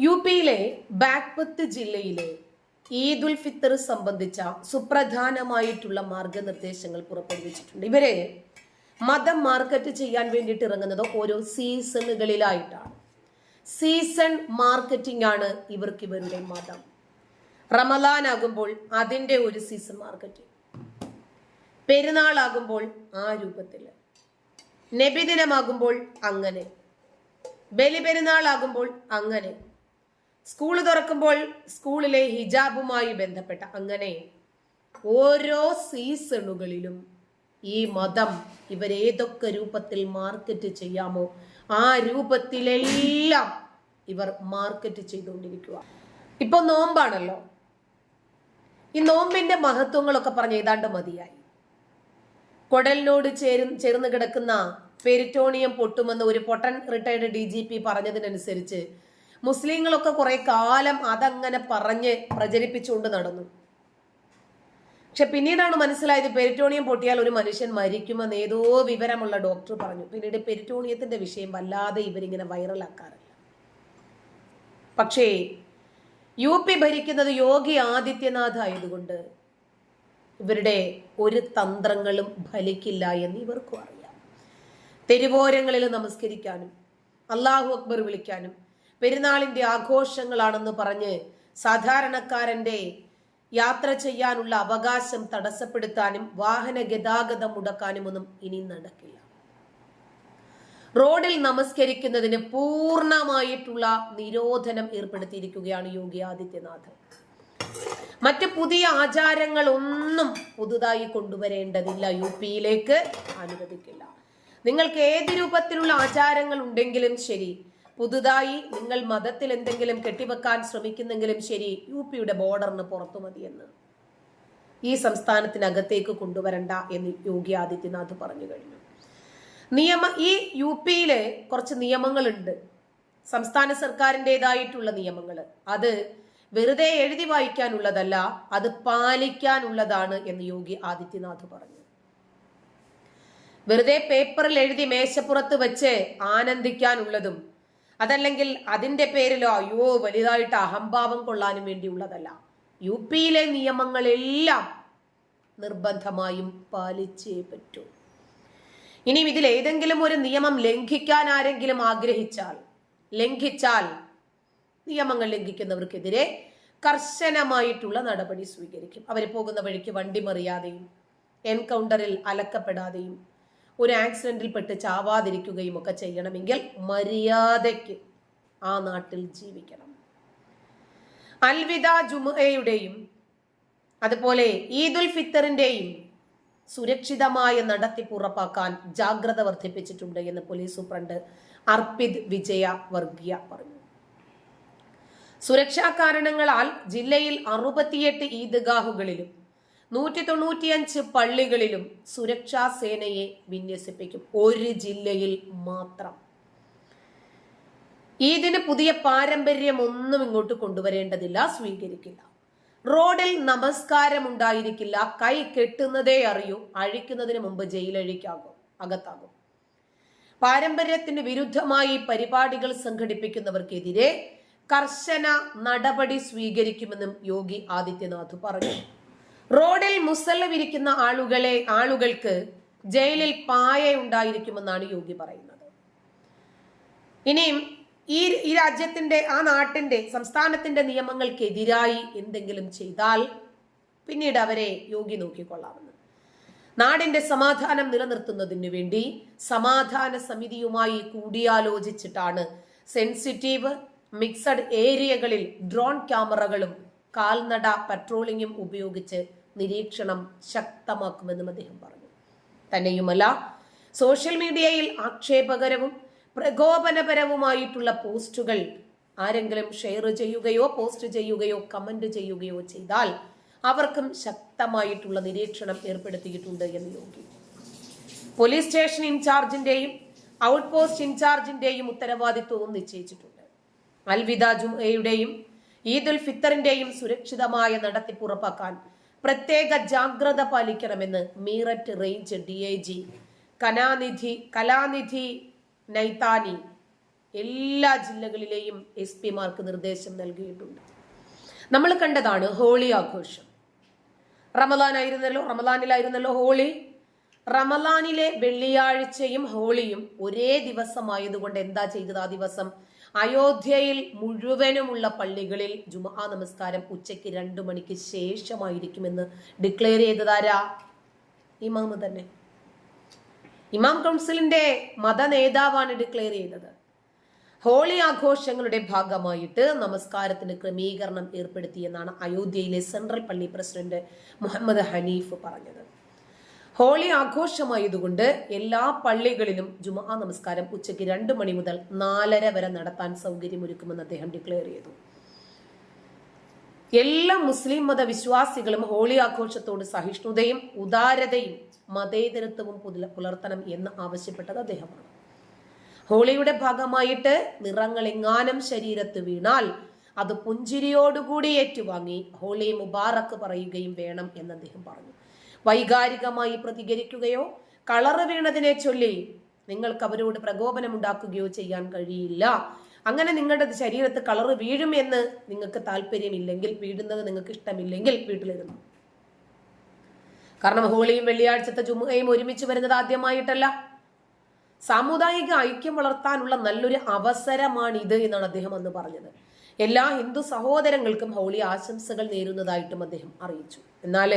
U പിയിലെ ബാഗ്പത്ത് ജില്ലയിലെ ഈദ് ഉൽ ഫിത്തർ സംബന്ധിച്ച സുപ്രധാനമായിട്ടുള്ള മാർഗനിർദ്ദേശങ്ങൾ പുറപ്പെടുവിച്ചിട്ടുണ്ട്. ഇവരെ മതം മാർക്കറ്റ് ചെയ്യാൻ വേണ്ടിയിട്ട് ഇറങ്ങുന്നത് ഓരോ സീസണുകളിലായിട്ടാണ്. സീസൺ മാർക്കറ്റിംഗ് ആണ് ഇവർക്ക് ഇവരുടെ മതം. റമലാൻ ആകുമ്പോൾ അതിന്റെ ഒരു സീസൺ മാർക്കറ്റിംഗ് പെരുന്നാളാകുമ്പോൾ ആ രൂപത്തിൽ. നബിദിനമാകുമ്പോൾ അങ്ങനെ. ബലിപെരുന്നാളാകുമ്പോൾ അങ്ങനെ. സ്കൂൾ തുറക്കുമ്പോൾ സ്കൂളിലെ ഹിജാബുമായി ബന്ധപ്പെട്ട അങ്ങനെ ഓരോ സീസണുകളിലും ഈ മതം ഇവരേതൊക്കെ രൂപത്തിൽ മാർക്കറ്റ് ചെയ്യാമോ ആ രൂപത്തിലെല്ലാം ഇവർ മാർക്കറ്റ് ചെയ്തുകൊണ്ടിരിക്കുക. ഇപ്പൊ നോമ്പാണല്ലോ. ഈ നോമ്പിന്റെ മഹത്വങ്ങളൊക്കെ പറഞ്ഞ് ഏതാണ്ട് മതിയായി. കൊടലിനോട് ചേരു ചേർന്ന് കിടക്കുന്ന പെരിറ്റോണിയം പൊട്ടുമെന്ന് ഒരു പൊട്ടൻ റിട്ടയർഡ് ഡി ജി പി പറഞ്ഞതിനനുസരിച്ച് മുസ്ലിങ്ങളൊക്കെ കുറെ കാലം അതങ്ങനെ പറഞ്ഞ് പ്രചരിപ്പിച്ചുകൊണ്ട് നടന്നു. പക്ഷെ പിന്നീടാണ് മനസ്സിലായത് പെരിറ്റോണിയം പൊട്ടിയാൽ ഒരു മനുഷ്യൻ മരിക്കുമെന്ന് ഏതോ വിവരമുള്ള ഡോക്ടർ പറഞ്ഞു. പിന്നീട് പെരിറ്റോണിയത്തിന്റെ വിഷയം വല്ലാതെ ഇവരിങ്ങനെ വൈറലാക്കാറില്ല. പക്ഷേ യു പി ഭരിക്കുന്നത് യോഗി ആദിത്യനാഥ് ആയതുകൊണ്ട് ഇവരുടെ ഒരു തന്ത്രങ്ങളും ഫലിക്കില്ല എന്ന് ഇവർക്കും അറിയാം. തെരുവോരങ്ങളിൽ നമസ്കരിക്കാനും അള്ളാഹു അക്ബർ വിളിക്കാനും പെരുന്നാളിന്റെ ആഘോഷങ്ങളാണെന്ന് പറഞ്ഞ് സാധാരണക്കാരന്റെ യാത്ര ചെയ്യാനുള്ള അവകാശം തടസ്സപ്പെടുത്താനും വാഹന ഗതാഗതം മുടക്കാനും ഒന്നും ഇനി നടക്കില്ല. റോഡിൽ നമസ്കരിക്കുന്നതിന് പൂർണമായിട്ടുള്ള നിരോധനം ഏർപ്പെടുത്തിയിരിക്കുകയാണ് യോഗി ആദിത്യനാഥ് മറ്റ് പുതിയ ആചാരങ്ങൾ ഒന്നും പുതുതായി കൊണ്ടുവരേണ്ടതില്ല. യു പിയിലേക്ക് അനുവദിക്കില്ല. നിങ്ങൾക്ക് ഏത് രൂപത്തിലുള്ള ആചാരങ്ങൾ ഉണ്ടെങ്കിലും ശരി പുതുതായി നിങ്ങൾ മതത്തിൽ എന്തെങ്കിലും കെട്ടിവെക്കാൻ ശ്രമിക്കുന്നെങ്കിലും ശരി യു പിയുടെ ബോർഡറിന് പുറത്തു മതിയെന്ന് ഈ സംസ്ഥാനത്തിനകത്തേക്ക് കൊണ്ടുവരണ്ട എന്ന് യോഗി ആദിത്യനാഥ് പറഞ്ഞു കഴിഞ്ഞു. നിയമ ഈ യു പിയിലെ കുറച്ച് നിയമങ്ങളുണ്ട്. സംസ്ഥാന സർക്കാരിന്റെതായിട്ടുള്ള നിയമങ്ങൾ. അത് വെറുതെ എഴുതി വായിക്കാനുള്ളതല്ല അത് പാലിക്കാനുള്ളതാണ് എന്ന് യോഗി ആദിത്യനാഥ് പറഞ്ഞു. വെറുതെ പേപ്പറിൽ എഴുതി മേശപ്പുറത്ത് വെച്ച് ആനന്ദിക്കാനുള്ളതും അതല്ലെങ്കിൽ അതിന്റെ പേരിലോ അയ്യോ വലുതായിട്ട് അഹംഭാവം കൊള്ളാനും വേണ്ടിയുള്ളതല്ല. യു പിയിലെ നിയമങ്ങളെല്ലാം നിർബന്ധമായും പാലിച്ചേ പറ്റൂ. ഇനിയും ഇതിൽ ഏതെങ്കിലും ഒരു നിയമം ലംഘിക്കാൻ ആരെങ്കിലും ആഗ്രഹിച്ചാൽ ലംഘിച്ചാൽ നിയമങ്ങൾ ലംഘിക്കുന്നവർക്കെതിരെ കർശനമായിട്ടുള്ള നടപടി സ്വീകരിക്കും. അവർ പോകുന്ന വഴിക്ക് വണ്ടി മറിയാതെയും എൻകൗണ്ടറിൽ അലക്കപ്പെടാതെയും ഒരു ആക്സിഡന്റിൽ പെട്ട് ചാവാതിരിക്കുകയും ഒക്കെ ചെയ്യണമെങ്കിൽ മര്യാദയ്ക്ക് ആ നാട്ടിൽ ജീവിക്കണം. അൽവിദ ജുമുഅയുടെയും അതുപോലെ ഈദുൽ ഫിത്തറിന്റെയും സുരക്ഷിതമായ നടത്തിപ്പ് ഉറപ്പാക്കാൻ ജാഗ്രത വർദ്ധിപ്പിച്ചിട്ടുണ്ട് എന്ന് പോലീസ് സൂപ്രണ്ട് അർപ്പിത് വിജയ വർഗീയ പറഞ്ഞു. സുരക്ഷാ കാരണങ്ങളാൽ ജില്ലയിൽ അറുപത്തിയെട്ട് ഈദ്ഗാഹുകളിലും നൂറ്റി തൊണ്ണൂറ്റിയഞ്ച് പള്ളികളിലും സുരക്ഷാ സേനയെ വിന്യസിപ്പിക്കും. ഒരു ജില്ലയിൽ മാത്രം. ഈദിന് പുതിയ പാരമ്പര്യം ഒന്നും ഇങ്ങോട്ട് കൊണ്ടുവരേണ്ടതില്ല സ്വീകരിക്കില്ല. റോഡിൽ നമസ്കാരം ഉണ്ടായിരിക്കില്ല കൈ കെട്ടുന്നതേ അറിയൂ അഴിക്കുന്നതിന് മുമ്പ് ജയിലഴിക്കാകും അകത്താകും. പാരമ്പര്യത്തിന് വിരുദ്ധമായി പരിപാടികൾ സംഘടിപ്പിക്കുന്നവർക്കെതിരെ കർശന നടപടി സ്വീകരിക്കുമെന്നും യോഗി ആദിത്യനാഥ് പറഞ്ഞു. റോഡിൽ മുസല്ല വിരിക്കുന്ന ആളുകളെ ആളുകൾക്ക് ജയിലിൽ പായ ഉണ്ടായിരിക്കുമെന്നാണ് യോഗി പറയുന്നത്. ഇനിയും ഈ ഈ രാജ്യത്തിന്റെ ആ നാട്ടിന്റെ സംസ്ഥാനത്തിന്റെ നിയമങ്ങൾക്കെതിരായി എന്തെങ്കിലും ചെയ്താൽ പിന്നീട് അവരെ യോഗി നോക്കിക്കൊള്ളാമെന്ന്. നാടിന്റെ സമാധാനം നിലനിർത്തുന്നതിന് വേണ്ടി സമാധാന സമിതിയുമായി കൂടിയാലോചിച്ചിട്ടാണ് സെൻസിറ്റീവ് മിക്സഡ് ഏരിയകളിൽ ഡ്രോൺ ക്യാമറകളും കാൽനട പട്രോളിങ്ങും ഉപയോഗിച്ച് നിരീക്ഷണം ശക്തമാക്കുമെന്നും അദ്ദേഹം പറഞ്ഞു. തന്നെയുമല്ല സോഷ്യൽ മീഡിയയിൽ ആക്ഷേപകരവും പ്രകോപനപരവുമായിട്ടുള്ള പോസ്റ്റുകൾ ആരെങ്കിലും ഷെയർ ചെയ്യുകയോ പോസ്റ്റ് ചെയ്യുകയോ കമന്റ് ചെയ്യുകയോ ചെയ്താൽ അവർക്കും ശക്തമായിട്ടുള്ള നിരീക്ഷണം ഏർപ്പെടുത്തിയിട്ടുണ്ട് എന്ന് യോഗി പോലീസ് സ്റ്റേഷൻ ഇൻചാർജിന്റെയും ഔട്ട് പോസ്റ്റ് ഇൻചാർജിന്റെയും ഉത്തരവാദിത്വവും നിശ്ചയിച്ചിട്ടുണ്ട്. അൽവിദ ജുമയുടെയും ഈദുൽ ഫിത്തറിന്റെയും സുരക്ഷിതമായ നടത്തിപ്പ് ഉറപ്പാക്കാൻ പ്രത്യേക ജാഗ്രത പാലിക്കണമെന്ന് Meerut range D I G Kalanidhi Kalanidhi Naithani എല്ലാ ജില്ലകളിലെയും എസ് പിമാർക്ക് നിർദ്ദേശം നൽകിയിട്ടുണ്ട്. നമ്മൾ കണ്ടതാണ് ഹോളി ആഘോഷം. റമദാൻ ആയിരുന്നല്ലോ റമദാനിലായിരുന്നല്ലോ ഹോളി. റമദാനിലെ വെള്ളിയാഴ്ചയും ഹോളിയും ഒരേ ദിവസമായതുകൊണ്ട് എന്താ ചെയ്തത് ആ ദിവസം? അയോധ്യയിൽ മുഴുവനുമുള്ള പള്ളികളിൽ ജുമാ നമസ്കാരം ഉച്ചയ്ക്ക് രണ്ടു മണിക്ക് ശേഷമായിരിക്കുമെന്ന് ഡിക്ലെയർ ചെയ്തതാരാ ഇമാമ് തന്നെ. ഇമാം കൗൺസിലിന്റെ മത നേതാവാണ് ഡിക്ലെയർ ചെയ്തത്. ഹോളി ആഘോഷങ്ങളുടെ ഭാഗമായിട്ട് നമസ്കാരത്തിന് ക്രമീകരണം ഏർപ്പെടുത്തിയെന്നാണ് അയോധ്യയിലെ സെൻട്രൽ പള്ളി പ്രസിഡന്റ് മുഹമ്മദ് ഹനീഫ് പറഞ്ഞത്. ഹോളി ആഘോഷമായതുകൊണ്ട് എല്ലാ പള്ളികളിലും ജുമാ നമസ്കാരം ഉച്ചയ്ക്ക് രണ്ട് മണി മുതൽ നാലര വരെ നടത്താൻ സൗകര്യമൊരുക്കുമെന്ന് അദ്ദേഹം ഡിക്ലെയർ ചെയ്തു. എല്ലാ മുസ്ലിം മത വിശ്വാസികളും ഹോളി ആഘോഷത്തോട് സഹിഷ്ണുതയും ഉദാരതയും മതേതരത്വവും പുലർത്തണം എന്ന് ആവശ്യപ്പെട്ടത് അദ്ദേഹമാണ്. ഹോളിയുടെ ഭാഗമായിട്ട് നിറങ്ങൾ എങ്ങാനും ശരീരത്ത് വീണാൽ അത് പുഞ്ചിരിയോടുകൂടി ഏറ്റുവാങ്ങി ഹോളി മുബാറക്ക് പറയുകയും വേണം എന്ന് അദ്ദേഹം പറഞ്ഞു. വൈകാരികമായി പ്രതികരിക്കുകയോ കളറ് വീണതിനെ ചൊല്ലി നിങ്ങൾക്ക് അവരോട് പ്രകോപനം ഉണ്ടാക്കുകയോ ചെയ്യാൻ കഴിയില്ല. അങ്ങനെ നിങ്ങളുടെ ശരീരത്ത് കളറ് വീഴും എന്ന് നിങ്ങൾക്ക് താല്പര്യമില്ലെങ്കിൽ വീഴുന്നത് നിങ്ങൾക്ക് ഇഷ്ടമില്ലെങ്കിൽ വീട്ടിലിരുന്നു. കാരണം ഹോളിയും വെള്ളിയാഴ്ചത്തെ ചുമയും ഒരുമിച്ച് വരുന്നത് ആദ്യമായിട്ടല്ല. സാമുദായിക ഐക്യം വളർത്താനുള്ള നല്ലൊരു അവസരമാണിത് എന്നാണ് അദ്ദേഹം അന്ന് പറഞ്ഞത്. എല്ലാ ഹിന്ദു സഹോദരങ്ങൾക്കും ഹോളി ആശംസകൾ നേരുന്നതായിട്ടും അദ്ദേഹം അറിയിച്ചു. എന്നാൽ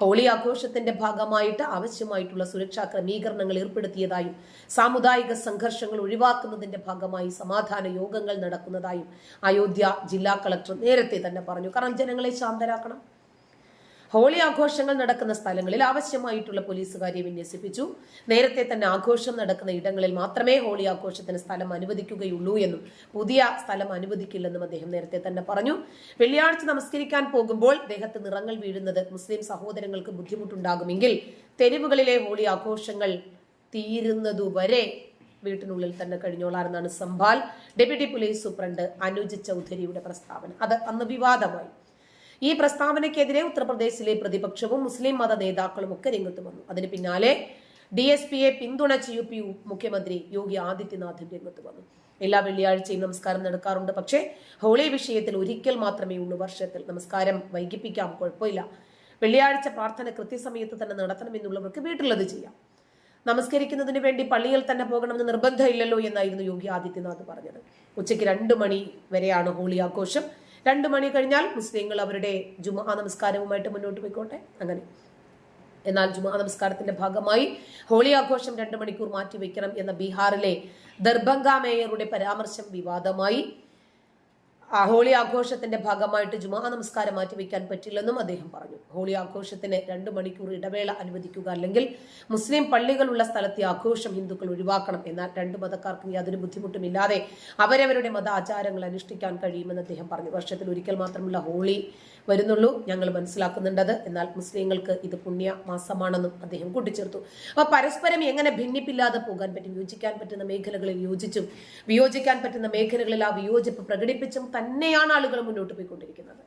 ഹോളി ആഘോഷത്തിന്റെ ഭാഗമായിട്ട് ആവശ്യമായിട്ടുള്ള സുരക്ഷാ ക്രമീകരണങ്ങൾ ഏർപ്പെടുത്തിയതായും സാമുദായിക സംഘർഷങ്ങൾ ഒഴിവാക്കുന്നതിന്റെ ഭാഗമായി സമാധാന യോഗങ്ങൾ നടക്കുന്നതായും അയോധ്യ ജില്ലാ കളക്ടർ നേരത്തെ തന്നെ പറഞ്ഞു. കാരണം ജനങ്ങളെ ശാന്തരാക്കണം. ഹോളി ആഘോഷങ്ങൾ നടക്കുന്ന സ്ഥലങ്ങളിൽ ആവശ്യമായിട്ടുള്ള പോലീസുകാരെ വിന്യസിപ്പിച്ചു. നേരത്തെ തന്നെ ആഘോഷം നടക്കുന്ന ഇടങ്ങളിൽ മാത്രമേ ഹോളി ആഘോഷത്തിന് സ്ഥലം അനുവദിക്കുകയുള്ളൂ എന്നും പുതിയ സ്ഥലം അനുവദിക്കില്ലെന്നും അദ്ദേഹം നേരത്തെ തന്നെ പറഞ്ഞു. വെള്ളിയാഴ്ച നമസ്കരിക്കാൻ പോകുമ്പോൾ ദേഹത്ത് നിറങ്ങൾ വീഴുന്നത് മുസ്ലിം സഹോദരങ്ങൾക്ക് ബുദ്ധിമുട്ടുണ്ടാകുമെങ്കിൽ തെരുവുകളിലെ ഹോളി ആഘോഷങ്ങൾ തീരുന്നതുവരെ വീട്ടിനുള്ളിൽ തന്നെ കഴിഞ്ഞോളാമെന്നാണ് Sambhal. Deputy police superintendent Anuj ചൗധരിയുടെ പ്രസ്താവന. അത് അന്ന് വിവാദമായി. ഈ പ്രസ്താവനയ്ക്കെതിരെ ഉത്തർപ്രദേശിലെ പ്രതിപക്ഷവും മുസ്ലിം മത നേതാക്കളും ഒക്കെ രംഗത്ത് വന്നു. അതിന് പിന്നാലെ ഡി എസ് പിയെ പിന്തുണച്ച് യു പി മുഖ്യമന്ത്രി യോഗി ആദിത്യനാഥും രംഗത്ത് വന്നു. എല്ലാ വെള്ളിയാഴ്ചയും നമസ്കാരം നടക്കാറുണ്ട്. പക്ഷേ ഹോളി വിഷയത്തിൽ ഒരിക്കൽ മാത്രമേ ഉള്ളൂ വർഷത്തിൽ. നമസ്കാരം വൈകിപ്പിക്കാം. കുഴപ്പമില്ല. വെള്ളിയാഴ്ച പ്രാർത്ഥന കൃത്യസമയത്ത് തന്നെ നടത്തണമെന്നുള്ളവർക്ക് വീട്ടിലത് ചെയ്യാം. നമസ്കരിക്കുന്നതിന് വേണ്ടി പള്ളിയിൽ തന്നെ പോകണമെന്ന് നിർബന്ധമില്ലല്ലോ എന്നായിരുന്നു യോഗി ആദിത്യനാഥ് പറഞ്ഞത്. ഉച്ചയ്ക്ക് രണ്ട് മണി വരെയാണ് ഹോളി ആഘോഷം. രണ്ട് മണി കഴിഞ്ഞാൽ മുസ്ലിങ്ങൾ അവരുടെ ജുമാ നമസ്കാരവുമായിട്ട് മുന്നോട്ട് പോയിക്കോട്ടെ. അങ്ങനെ. എന്നാൽ ജുമാ നമസ്കാരത്തിന്റെ ഭാഗമായി ഹോളി ആഘോഷം രണ്ട് മണിക്കൂർ മാറ്റിവെക്കണം എന്ന ബീഹാറിലെ ദർഭംഗ മേയറുടെ പരാമർശം വിവാദമായി. ഹോളി ആഘോഷത്തിന്റെ ഭാഗമായിട്ട് ജുമാ നമസ്കാരം മാറ്റിവെക്കാൻ പറ്റില്ലെന്നും അദ്ദേഹം പറഞ്ഞു. ഹോളി ആഘോഷത്തിന് രണ്ട് മണിക്കൂർ ഇടവേള അനുവദിക്കുക അല്ലെങ്കിൽ മുസ്ലിം പള്ളികളുള്ള സ്ഥലത്തെ ആഘോഷം ഹിന്ദുക്കൾ ഒഴിവാക്കണം എന്നാൽ രണ്ട് മതക്കാർക്കും യാതൊരു ബുദ്ധിമുട്ടുമില്ലാതെ അവരവരുടെ മത ആചാരങ്ങൾ അനുഷ്ഠിക്കാൻ കഴിയുമെന്ന് അദ്ദേഹം പറഞ്ഞു. വർഷത്തിൽ ഒരിക്കൽ മാത്രമുള്ള ഹോളി വരുന്നുള്ളൂ. ഞങ്ങൾ മനസ്സിലാക്കുന്നുണ്ടത്. എന്നാൽ മുസ്ലിങ്ങൾക്ക് ഇത് പുണ്യ മാസമാണെന്നും അദ്ദേഹം കൂട്ടിച്ചേർത്തു. അപ്പൊ പരസ്പരം എങ്ങനെ ഭിന്നിപ്പില്ലാതെ പോകാൻ പറ്റും? യോജിക്കാൻ പറ്റുന്ന മേഖലകളിൽ യോജിച്ചും വിയോജിക്കാൻ പറ്റുന്ന മേഖലകളിൽ ആ വിയോജിപ്പ് പ്രകടിപ്പിച്ചും തന്നെയാണ് ആളുകൾ മുന്നോട്ട് പോയിക്കൊണ്ടിരിക്കുന്നത്.